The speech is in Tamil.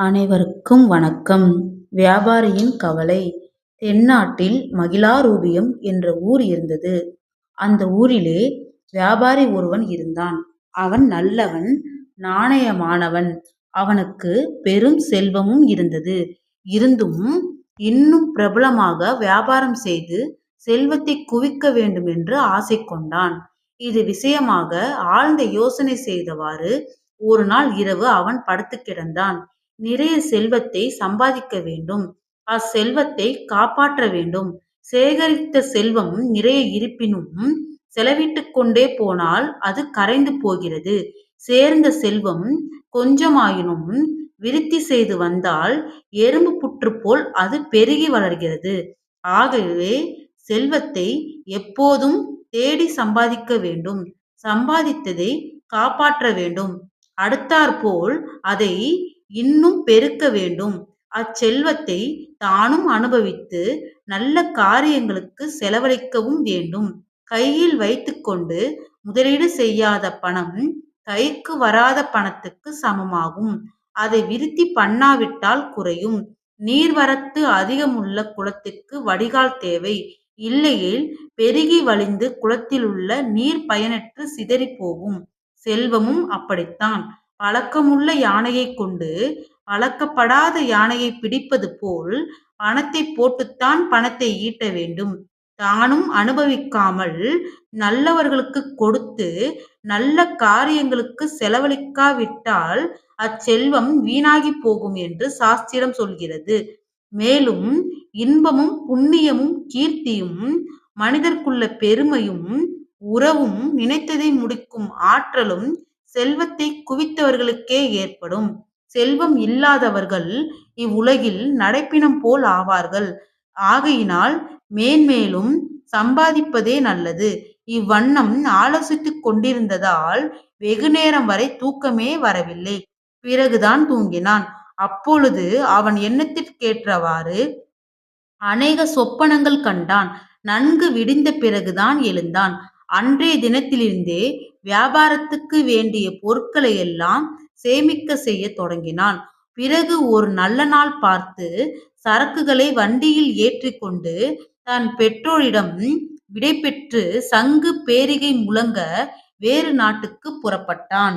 அனைவருக்கும் வணக்கம் வியாபாரியின் கவலை தென்னாட்டில் மகிழாரூபியம் என்ற ஊர் இருந்தது. அந்த ஊரிலே வியாபாரி ஒருவன் இருந்தான். அவன் நல்லவன் நாணயமானவன். அவனுக்கு பெரும் செல்வமும் இருந்தது. இருந்தும் இன்னும் பிரபலமாக வியாபாரம் செய்து செல்வத்தை குவிக்க வேண்டும் என்று ஆசை கொண்டான். இது விஷயமாக ஆழ்ந்த யோசனை செய்தவாறு ஒரு நாள் இரவு அவன் படுத்து கிடந்தான். நிறைய செல்வத்தை சம்பாதிக்க வேண்டும். அச்செல்வத்தை காப்பாற்ற வேண்டும். சேகரித்த செல்வம் நிறைய இருப்பினும் செலவிட்டு கொண்டே போனால் அது கரைந்து போகிறது. சேர்ந்த செல்வம் கொஞ்சமாயினும் விருத்தி செய்து வந்தால் எறும்பு புற்று போல் அது பெருகி வளர்கிறது. ஆகவே செல்வத்தை எப்போதும் தேடி சம்பாதிக்க வேண்டும். சம்பாதித்ததை காப்பாற்ற வேண்டும். அடுத்தாற்போல் அதை இன்னும் பெருக்க வேண்டும். அச்செல்வத்தை தானும் அனுபவித்து நல்ல காரியங்களுக்கு செலவழிக்கவும் வேண்டும். கையில் வைத்துக்கொண்டு முதலீடு செய்யாத பணம் கைக்கு வராத பணத்துக்கு சமமாகும். அதை விருத்தி பண்ணாவிட்டால் குறையும். நீர்வரத்து அதிகமுள்ள குளத்துக்கு வடிகால் தேவை. இல்லையேல் பெருகி வழிந்து குளத்திலுள்ள நீர் பயனற்று சிதறி போகும் செல்வமும் அப்படித்தான். பழக்கமுள்ள யானையைக் கொண்டு பழக்கப்படாத யானையை பிடிப்பது போல் பணத்தை போட்டுத்தான் பணத்தை ஈட்ட வேண்டும். தானும் அனுபவிக்காமல் நல்லவர்களுக்கு கொடுத்து நல்ல காரியங்களுக்கு செலவழிக்காவிட்டால் அச்செல்வம் வீணாகிப் போகும் என்று சாஸ்திரம் சொல்கிறது. மேலும் இன்பமும் புண்ணியமும் கீர்த்தியும் மனிதர்க்குள்ள பெருமையும் உறவும் நினைத்ததை முடிக்கும் ஆற்றலும் செல்வத்தை குவித்தவர்களுக்கே ஏற்படும். செல்வம் இல்லாதவர்கள் இவ்வுலகில் நடைப்பினம் போல் ஆவார்கள். ஆகையினால் மேன்மேலும் சம்பாதிப்பதே நல்லது. இவ்வண்ணம் ஆலோசித்துக் கொண்டிருந்ததால் வெகுநேரம் வரை தூக்கமே வரவில்லை. பிறகுதான் தூங்கினான். அப்பொழுது அவன் எண்ணத்திற்கேற்றவாறு அநேக சொப்பனங்கள் கண்டான். நன்கு விடிந்த பிறகுதான் எழுந்தான். அன்றைய தினத்திலிருந்தே வியாபாரத்துக்கு வேண்டிய பொருட்களையெல்லாம் சேமிக்க செய்யத் தொடங்கினான். பிறகு ஒரு நல்ல நாள் பார்த்து சரக்குகளை வண்டியில் ஏற்றிக்கொண்டு தன் பெற்றோரிடம் விடைபெற்று சங்கு பேரிகை முழங்க வேறு நாட்டுக்குப் புறப்பட்டான்.